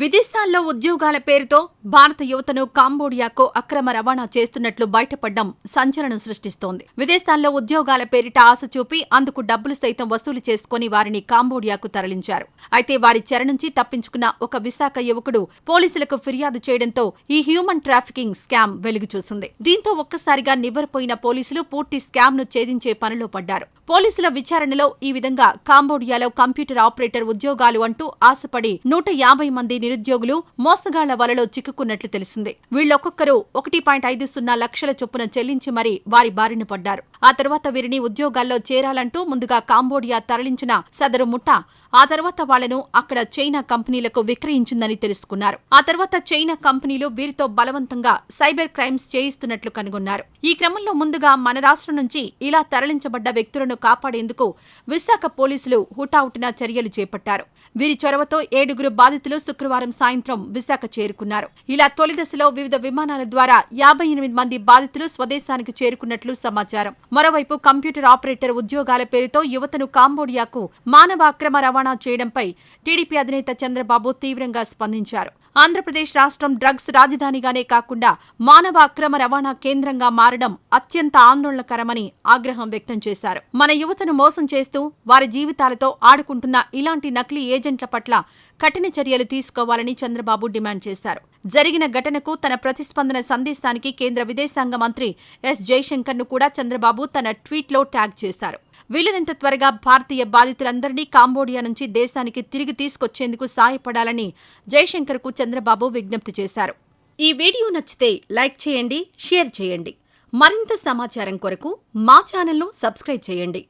విదేశాల్లో ఉద్యోగాల పేరుతో భారత యువతను కాంబోడియాకు అక్రమ రవాణా చేస్తున్నట్లు బయటపడడం సంచలనం సృష్టిస్తోంది. విదేశాల్లో ఉద్యోగాల పేరిట ఆశ చూపి అందుకు డబ్బులు సైతం వసూలు చేసుకుని వారిని కాంబోడియాకు తరలించారు. అయితే వారి చెర నుంచి తప్పించుకున్న ఒక విశాఖ యువకుడు పోలీసులకు ఫిర్యాదు చేయడంతో ఈ హ్యూమన్ ట్రాఫికింగ్ స్కామ్ వెలుగుచూసింది. దీంతో ఒక్కసారిగా నివ్వరపోయిన పోలీసులు పూర్తి స్కామ్ను ఛేదించే పనిలో పడ్డారు. పోలీసుల విచారణలో ఈ విధంగా కాంబోడియాలో కంప్యూటర్ ఆపరేటర్ ఉద్యోగాలు అంటూ ఆశపడి నూట యాభై మంది నిరుద్యోగులు మోసగాళ్ళ వలలో చిక్కుకున్నట్లు తెలిసింది. వీళ్ళొక్కొక్కరు ఒకటి పాయింట్ ఐదు సున్నా లక్షల చొప్పున చెల్లించి మరీ వారి బారిన పడ్డారు. ఆ తర్వాత వీరిని ఉద్యోగాల్లో చేరాలంటూ ముందుగా కాంబోడియా తరలించిన సదరు ముఠా ఆ తర్వాత వాళ్ళను అక్కడ చైనా కంపెనీలకు విక్రయించిందని తెలుసుకున్నారు. ఆ తర్వాత చైనా కంపెనీలు వీరితో బలవంతంగా సైబర్ క్రైమ్స్ చేయిస్తున్నట్లు కనుగొన్నారు. ఈ క్రమంలో ముందుగా మన రాష్ట్రం నుంచి ఇలా తరలించబడ్డ వ్యక్తులను కాపాడేందుకు విశాఖ పోలీసులు హుటాహుటిన చర్యలు చేపట్టారు. వీరి చొరవతో ఏడుగురు బాధితులు శుక్రవారం సాయంత్రం విశాఖ చేరుకున్నారు. ఇలా తొలి దశలో వివిధ విమానాల ద్వారా యాభై ఎనిమిది మంది బాధితులు స్వదేశానికి చేరుకున్నట్లు సమాచారం. మరోవైపు కంప్యూటర్ ఆపరేటర్ ఉద్యోగాల పేరుతో యువతను కాంబోడియాకు మానవ అక్రమ రవాణా చేయడంపై టీడీపీ అధినేత చంద్రబాబు తీవ్రంగా స్పందించారు. ఆంధ్రప్రదేశ్ రాష్ట్రం డ్రగ్స్ రాజధానిగానే కాకుండా మానవ అక్రమ రవాణా కేంద్రంగా మారడం అత్యంత ఆందోళనకరమని ఆగ్రహం వ్యక్తం చేశారు. మన యువతను మోసం చేస్తూ వారి జీవితాలతో ఆడుకుంటున్న ఇలాంటి నకిలీ ఏజెంట్ల పట్ల కఠిన చర్యలు తీసుకోవాలని చంద్రబాబు డిమాండ్ చేశారు. జరిగిన ఘటనకు తన ప్రతిస్పందన సందేశానికి కేంద్ర విదేశాంగ మంత్రి ఎస్ జైశంకర్ను కూడా చంద్రబాబు తన ట్వీట్లో ట్యాగ్ చేశారు. వీలైనంత త్వరగా భారతీయ బాధితులందరినీ కాంబోడియా నుంచి దేశానికి తిరిగి తీసుకొచ్చేందుకు సాయపడాలని జయశంకర్కు చంద్రబాబు విజ్ఞప్తి చేశారు. ఈ వీడియో నచ్చితే లైక్ చేయండి షేర్ చేయండి. మరింత సమాచారం కొరకు మా ఛానల్ను సబ్స్క్రైబ్ చేయండి.